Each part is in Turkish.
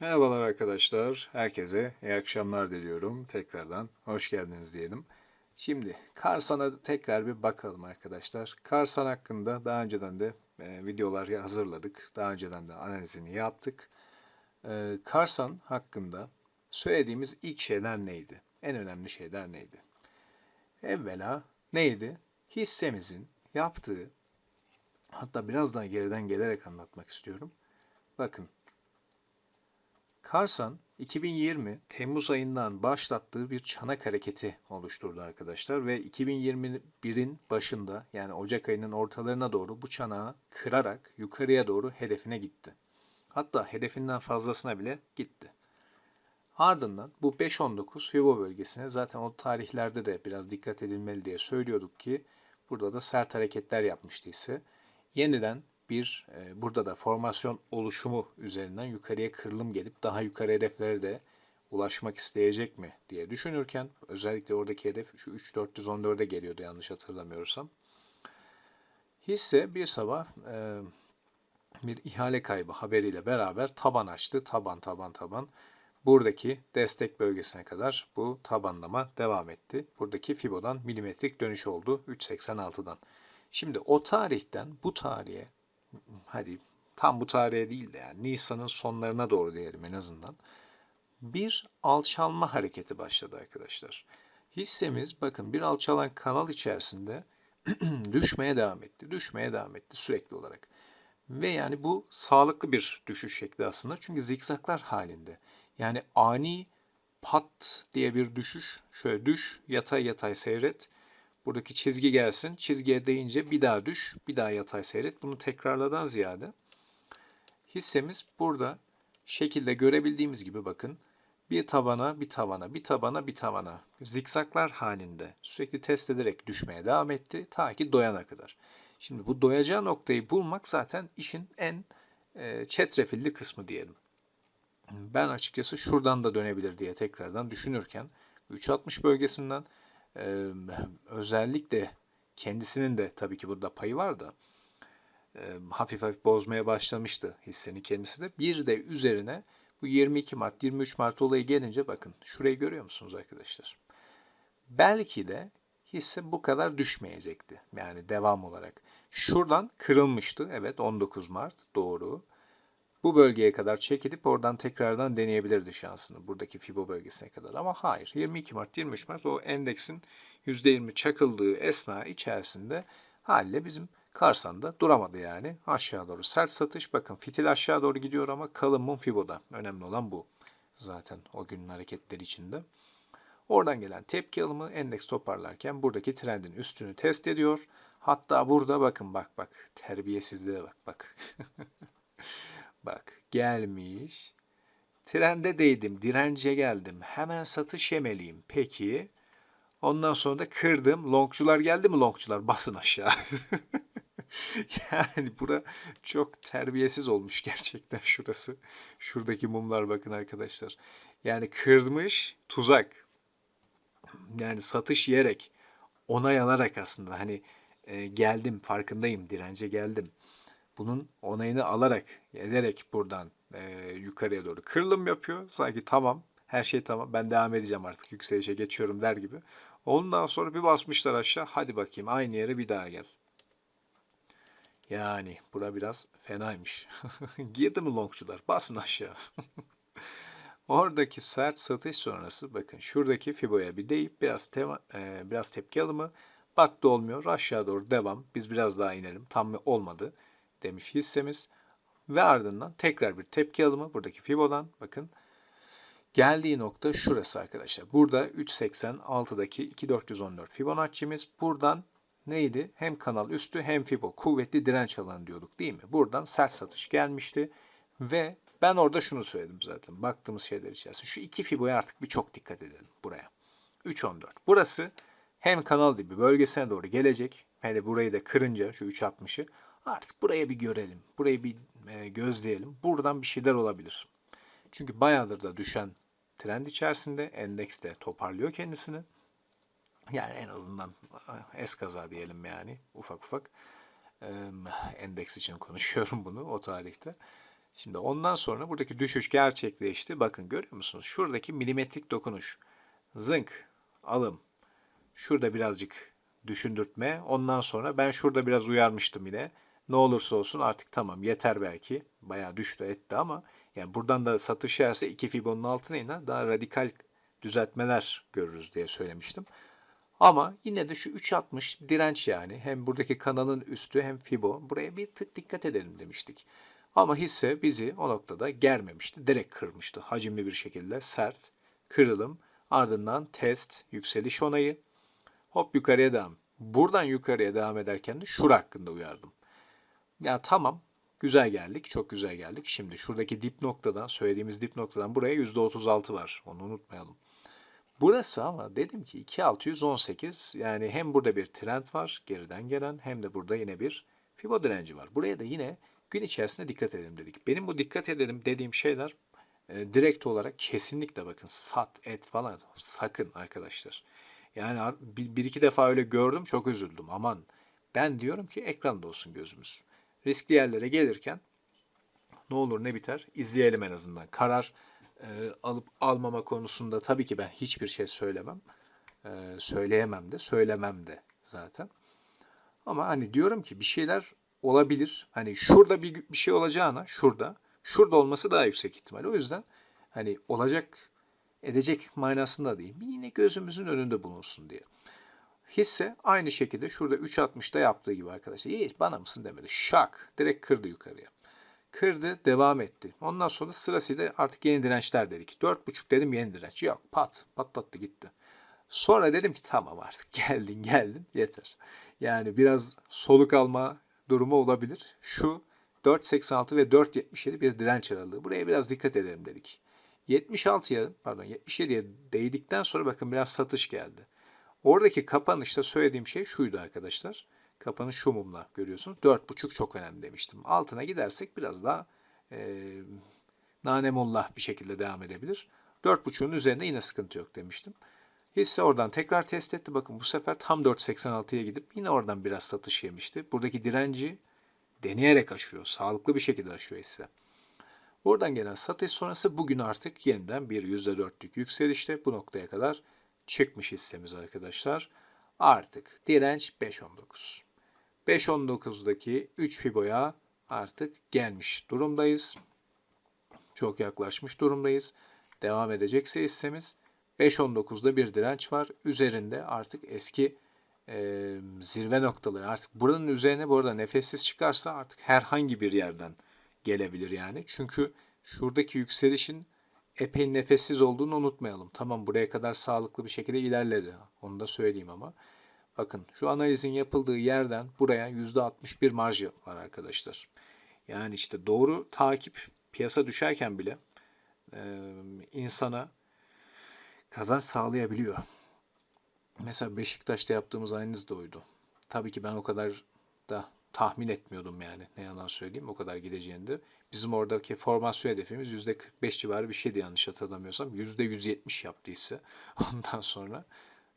Merhabalar arkadaşlar. Herkese iyi akşamlar diliyorum. Tekrardan hoş geldiniz diyelim. Şimdi Karsan'a tekrar bir bakalım arkadaşlar. Karsan hakkında daha önceden de e, videolar hazırladık. Daha önceden de analizini yaptık. E, Karsan hakkında söylediğimiz ilk şeyler neydi? En önemli şeyler neydi? Evvela neydi? Hissemizin yaptığı, hatta biraz daha geriden gelerek anlatmak istiyorum. Bakın Karsan 2020 Temmuz ayından başlattığı bir çanak hareketi oluşturdu arkadaşlar ve 2021'in başında yani Ocak ayının ortalarına doğru bu çanağı kırarak yukarıya doğru hedefine gitti. Hatta hedefinden fazlasına bile gitti. Ardından bu 5.19 Fibo bölgesine zaten o tarihlerde de biraz dikkat edilmeli diye söylüyorduk ki burada da sert hareketler yapmıştı ise yeniden bir e, burada da formasyon oluşumu üzerinden yukarıya kırılım gelip daha yukarı hedeflere de ulaşmak isteyecek mi diye düşünürken özellikle oradaki hedef şu 3414'e geliyordu yanlış hatırlamıyorsam. Hisse bir sabah e, bir ihale kaybı haberiyle beraber taban açtı. Taban taban taban. Buradaki destek bölgesine kadar bu tabanlama devam etti. Buradaki Fibo'dan milimetrik dönüş oldu 3.86'dan. Şimdi o tarihten bu tarihe hadi tam bu tarihe değil de yani Nisan'ın sonlarına doğru diyelim en azından bir alçalma hareketi başladı arkadaşlar. Hissemiz bakın bir alçalan kanal içerisinde düşmeye devam etti. Düşmeye devam etti sürekli olarak. Ve yani bu sağlıklı bir düşüş şekli aslında. Çünkü zikzaklar halinde. Yani ani pat diye bir düşüş. Şöyle düş, yatay yatay seyret. Buradaki çizgi gelsin. Çizgiye değince bir daha düş, bir daha yatay seyret. Bunu tekrarladan ziyade hissemiz burada şekilde görebildiğimiz gibi bakın bir tabana, bir tabana, bir tabana, bir tabana zikzaklar halinde sürekli test ederek düşmeye devam etti ta ki doyana kadar. Şimdi bu doyacağı noktayı bulmak zaten işin en e, çetrefilli kısmı diyelim. Ben açıkçası şuradan da dönebilir diye tekrardan düşünürken 360 bölgesinden özellikle kendisinin de tabii ki burada payı var da hafif hafif bozmaya başlamıştı hissenin kendisi de. Bir de üzerine bu 22 Mart, 23 Mart olayı gelince bakın şurayı görüyor musunuz arkadaşlar? Belki de hisse bu kadar düşmeyecekti. Yani devam olarak. Şuradan kırılmıştı. Evet 19 Mart doğru bu bölgeye kadar çekilip oradan tekrardan deneyebilirdi şansını buradaki Fibo bölgesine kadar. Ama hayır 22 Mart 23 Mart o endeksin %20 çakıldığı esna içerisinde haliyle bizim Karsan'da duramadı yani. Aşağı doğru sert satış. Bakın fitil aşağı doğru gidiyor ama kalın mum Fibo'da. Önemli olan bu. Zaten o günün hareketleri içinde. Oradan gelen tepki alımı endeks toparlarken buradaki trendin üstünü test ediyor. Hatta burada bakın bak bak terbiyesizliğe bak bak. Bak gelmiş. Trende değdim, dirence geldim. Hemen satış yemeliyim. Peki. Ondan sonra da kırdım. Longçular geldi mi longçular? Basın aşağı. yani bura çok terbiyesiz olmuş gerçekten şurası. Şuradaki mumlar bakın arkadaşlar. Yani kırmış tuzak. Yani satış yerek onay alarak aslında hani e, geldim farkındayım dirence geldim bunun onayını alarak, ederek buradan e, yukarıya doğru kırılım yapıyor. Sanki tamam, her şey tamam, ben devam edeceğim artık, yükselişe geçiyorum der gibi. Ondan sonra bir basmışlar aşağı, hadi bakayım aynı yere bir daha gel. Yani bura biraz fenaymış. Girdi mi longçular? Basın aşağı. Oradaki sert satış sonrası bakın şuradaki Fibo'ya bir deyip biraz tema, e, biraz tepki alımı. Baktı olmuyor. Aşağı doğru devam. Biz biraz daha inelim. Tam olmadı demiş hissemiz. Ve ardından tekrar bir tepki alımı buradaki Fibo'dan bakın. Geldiği nokta şurası arkadaşlar. Burada 3.86'daki 2414 Fibonacci'miz. Buradan neydi? Hem kanal üstü hem Fibo. Kuvvetli direnç alanı diyorduk değil mi? Buradan sert satış gelmişti. Ve ben orada şunu söyledim zaten. Baktığımız şeyler içerisinde. Şu iki Fibo'ya artık bir çok dikkat edelim buraya. 3.14. Burası hem kanal dibi bölgesine doğru gelecek. Hele burayı da kırınca şu 3.60'ı Artık buraya bir görelim. Burayı bir e, gözleyelim. Buradan bir şeyler olabilir. Çünkü bayağıdır da düşen trend içerisinde endeks de toparlıyor kendisini. Yani en azından e, eskaza diyelim yani ufak ufak. E, endeks için konuşuyorum bunu o tarihte. Şimdi ondan sonra buradaki düşüş gerçekleşti. Bakın görüyor musunuz? Şuradaki milimetrik dokunuş. Zınk, alım. Şurada birazcık düşündürtme. Ondan sonra ben şurada biraz uyarmıştım yine. Ne olursa olsun artık tamam yeter belki. Bayağı düştü etti ama yani buradan da satış yerse 2 Fibon'un altına iner daha radikal düzeltmeler görürüz diye söylemiştim. Ama yine de şu 3.60 direnç yani. Hem buradaki kanalın üstü hem Fibo. Buraya bir tık dikkat edelim demiştik. Ama hisse bizi o noktada germemişti. Direkt kırmıştı. Hacimli bir şekilde sert. Kırılım. Ardından test, yükseliş onayı. Hop yukarıya devam. Buradan yukarıya devam ederken de şura hakkında uyardım. Ya tamam güzel geldik. Çok güzel geldik. Şimdi şuradaki dip noktadan söylediğimiz dip noktadan buraya %36 var. Onu unutmayalım. Burası ama dedim ki 2618 yani hem burada bir trend var geriden gelen hem de burada yine bir Fibo direnci var. Buraya da yine gün içerisinde dikkat edelim dedik. Benim bu dikkat edelim dediğim şeyler e, direkt olarak kesinlikle bakın sat et falan sakın arkadaşlar. Yani bir, bir iki defa öyle gördüm çok üzüldüm aman. Ben diyorum ki ekranda olsun gözümüz. Riskli yerlere gelirken ne olur ne biter izleyelim en azından. Karar e, alıp almama konusunda tabii ki ben hiçbir şey söylemem. E, söyleyemem de, söylemem de zaten. Ama hani diyorum ki bir şeyler olabilir. Hani şurada bir, bir şey olacağına şurada, şurada olması daha yüksek ihtimal. O yüzden hani olacak, edecek manasında değil. Yine gözümüzün önünde bulunsun diye. Hisse aynı şekilde şurada 3.60'da yaptığı gibi arkadaşlar. İyi bana mısın demedi. Şak direkt kırdı yukarıya. Kırdı, devam etti. Ondan sonra sırasıyla artık yeni dirençler dedik. 4.5 dedim yeni direnç. Yok pat, patlattı gitti. Sonra dedim ki tamam artık geldin geldin yeter. Yani biraz soluk alma durumu olabilir. Şu 4.86 ve 4.77 bir direnç aralığı. Buraya biraz dikkat edelim dedik. 76'ya pardon 77'ye değdikten sonra bakın biraz satış geldi. Oradaki kapanışta söylediğim şey şuydu arkadaşlar. Kapanış şu mumla görüyorsunuz. 4.5 çok önemli demiştim. Altına gidersek biraz daha e, nanemullah bir şekilde devam edebilir. 4.5'un üzerinde yine sıkıntı yok demiştim. Hisse oradan tekrar test etti. Bakın bu sefer tam 4.86'ya gidip yine oradan biraz satış yemişti. Buradaki direnci deneyerek aşıyor. Sağlıklı bir şekilde aşıyor hisse. Oradan gelen satış sonrası bugün artık yeniden bir %4'lük yükselişte bu noktaya kadar çıkmış hissemiz arkadaşlar. Artık direnç 5.19. 5.19'daki 3 Fibo'ya artık gelmiş durumdayız. Çok yaklaşmış durumdayız. Devam edecekse hissemiz 5.19'da bir direnç var. Üzerinde artık eski e, zirve noktaları artık buranın üzerine bu arada nefessiz çıkarsa artık herhangi bir yerden gelebilir yani. Çünkü şuradaki yükselişin epey nefessiz olduğunu unutmayalım. Tamam buraya kadar sağlıklı bir şekilde ilerledi. Onu da söyleyeyim ama. Bakın şu analizin yapıldığı yerden buraya %61 marj var arkadaşlar. Yani işte doğru takip piyasa düşerken bile e, insana kazanç sağlayabiliyor. Mesela Beşiktaş'ta yaptığımız aynınız da oydu. Tabii ki ben o kadar da tahmin etmiyordum yani ne yalan söyleyeyim o kadar gideceğini de. Bizim oradaki formasyon hedefimiz %45 civarı bir şeydi yanlış hatırlamıyorsam. %170 yaptıysa ondan sonra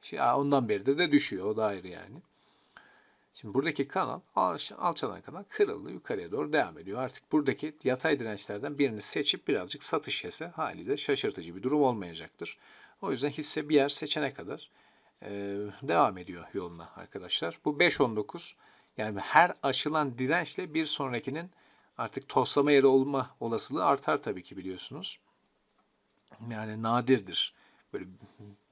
şey, ondan beridir de düşüyor o da ayrı yani. Şimdi buradaki kanal alçalan kanal kırıldı yukarıya doğru devam ediyor. Artık buradaki yatay dirençlerden birini seçip birazcık satış yese haliyle şaşırtıcı bir durum olmayacaktır. O yüzden hisse bir yer seçene kadar e, devam ediyor yoluna arkadaşlar. Bu 5.19 yani her aşılan dirençle bir sonrakinin artık toslama yeri olma olasılığı artar tabii ki biliyorsunuz. Yani nadirdir. Böyle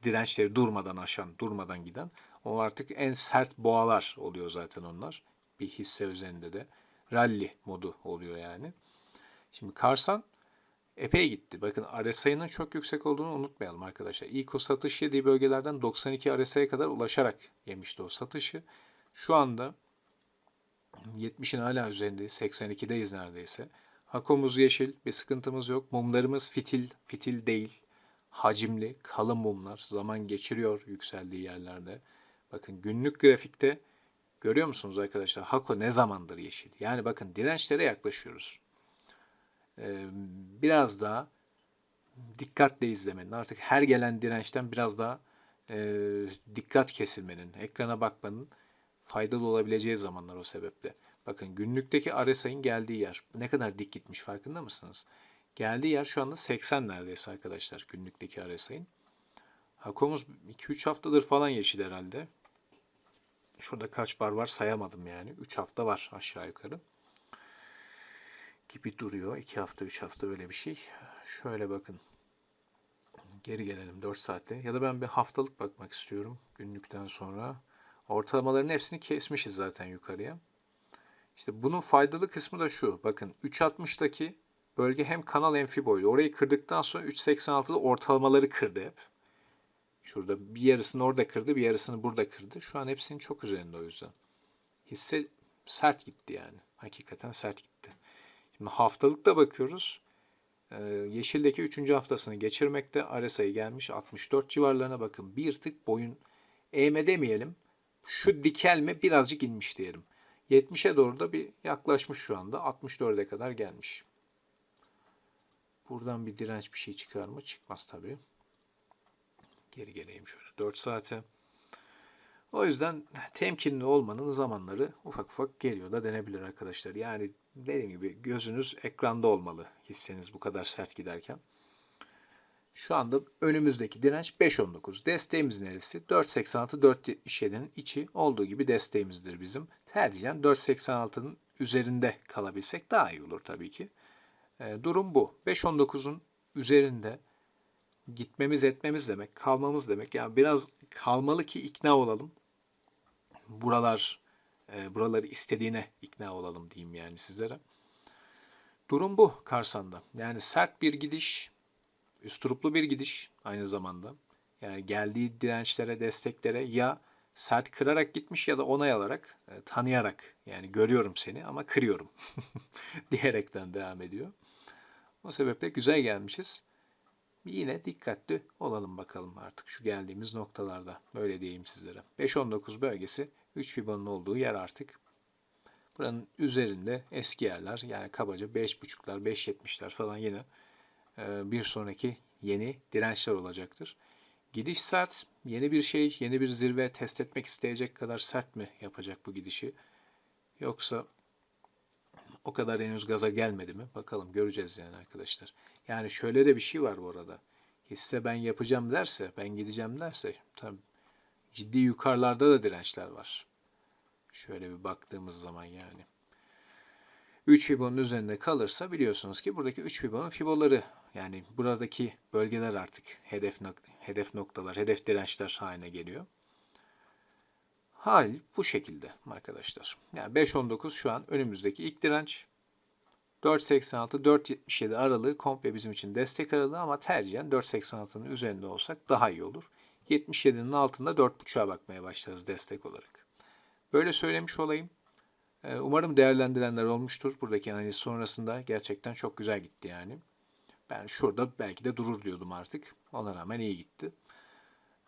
dirençleri durmadan aşan, durmadan giden. O artık en sert boğalar oluyor zaten onlar. Bir hisse üzerinde de rally modu oluyor yani. Şimdi Karsan epey gitti. Bakın RSI'nin çok yüksek olduğunu unutmayalım arkadaşlar. İlk o satış yediği bölgelerden 92 RSI'ye kadar ulaşarak yemişti o satışı. Şu anda 70'in hala üzerindeyiz. 82'deyiz neredeyse. Hakomuz yeşil. Bir sıkıntımız yok. Mumlarımız fitil. Fitil değil. Hacimli, kalın mumlar. Zaman geçiriyor yükseldiği yerlerde. Bakın günlük grafikte görüyor musunuz arkadaşlar? Hako ne zamandır yeşil? Yani bakın dirençlere yaklaşıyoruz. Ee, biraz daha dikkatle izlemenin. Artık her gelen dirençten biraz daha e, dikkat kesilmenin, ekrana bakmanın faydalı olabileceği zamanlar o sebeple. Bakın günlükteki RSI'nin geldiği yer ne kadar dik gitmiş farkında mısınız? Geldiği yer şu anda 80 neredeyse arkadaşlar günlükteki RSI'nin. Hakomuz 2-3 haftadır falan yeşil herhalde. Şurada kaç bar var sayamadım yani. 3 hafta var aşağı yukarı. Gibi duruyor. 2 hafta 3 hafta öyle bir şey. Şöyle bakın. Geri gelelim 4 saatle. Ya da ben bir haftalık bakmak istiyorum günlükten sonra. Ortalamaların hepsini kesmişiz zaten yukarıya. İşte bunun faydalı kısmı da şu. Bakın 3.60'daki bölge hem kanal hem fiboydu. Orayı kırdıktan sonra 3.86'da ortalamaları kırdı hep. Şurada bir yarısını orada kırdı, bir yarısını burada kırdı. Şu an hepsinin çok üzerinde o yüzden. Hisse sert gitti yani. Hakikaten sert gitti. Şimdi haftalıkta bakıyoruz. Ee, yeşildeki 3. haftasını geçirmekte. RSI gelmiş 64 civarlarına bakın. Bir tık boyun eğme demeyelim. Şu dikelme birazcık inmiş diyelim. 70'e doğru da bir yaklaşmış şu anda. 64'e kadar gelmiş. Buradan bir direnç bir şey çıkar mı? Çıkmaz tabii. Geri geleyim şöyle 4 saate. O yüzden temkinli olmanın zamanları ufak ufak geliyor da denebilir arkadaşlar. Yani dediğim gibi gözünüz ekranda olmalı hisseniz bu kadar sert giderken. Şu anda önümüzdeki direnç 5.19. Desteğimiz neresi? 4.86-4.77'nin içi olduğu gibi desteğimizdir bizim. Tercihen 4.86'nın üzerinde kalabilsek daha iyi olur tabii ki. E, durum bu. 5.19'un üzerinde gitmemiz etmemiz demek, kalmamız demek. Yani biraz kalmalı ki ikna olalım. Buralar e, buraları istediğine ikna olalım diyeyim yani sizlere. Durum bu Karsan'da. Yani sert bir gidiş, üsturuplu bir gidiş aynı zamanda. Yani geldiği dirençlere, desteklere ya sert kırarak gitmiş ya da onay alarak, e, tanıyarak yani görüyorum seni ama kırıyorum diyerekten devam ediyor. O sebeple güzel gelmişiz. Yine dikkatli olalım bakalım artık şu geldiğimiz noktalarda. Böyle diyeyim sizlere. 5-19 bölgesi 3 Fibon'un olduğu yer artık. Buranın üzerinde eski yerler yani kabaca 5.5'lar 5.70'ler falan yine bir sonraki yeni dirençler olacaktır. Gidiş sert, yeni bir şey, yeni bir zirve test etmek isteyecek kadar sert mi yapacak bu gidişi? Yoksa o kadar henüz gaza gelmedi mi? Bakalım göreceğiz yani arkadaşlar. Yani şöyle de bir şey var bu arada. Hisse ben yapacağım derse, ben gideceğim derse tabii ciddi yukarılarda da dirençler var. Şöyle bir baktığımız zaman yani. 3 Fibon'un üzerinde kalırsa biliyorsunuz ki buradaki 3 Fibon'un Fiboları yani buradaki bölgeler artık hedef hedef noktalar, hedef dirençler haline geliyor. Hal bu şekilde arkadaşlar. Yani 5.19 şu an önümüzdeki ilk direnç. 4.86-4.77 aralığı komple bizim için destek aralığı ama tercihen 4.86'nın üzerinde olsak daha iyi olur. 77'nin altında 4.5'a bakmaya başlarız destek olarak. Böyle söylemiş olayım. Ee, umarım değerlendirenler olmuştur. Buradaki analiz sonrasında gerçekten çok güzel gitti yani. Ben şurada belki de durur diyordum artık. Ona rağmen iyi gitti.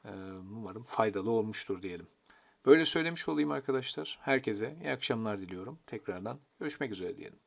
Ee, umarım faydalı olmuştur diyelim. Böyle söylemiş olayım arkadaşlar. Herkese iyi akşamlar diliyorum. Tekrardan görüşmek üzere diyelim.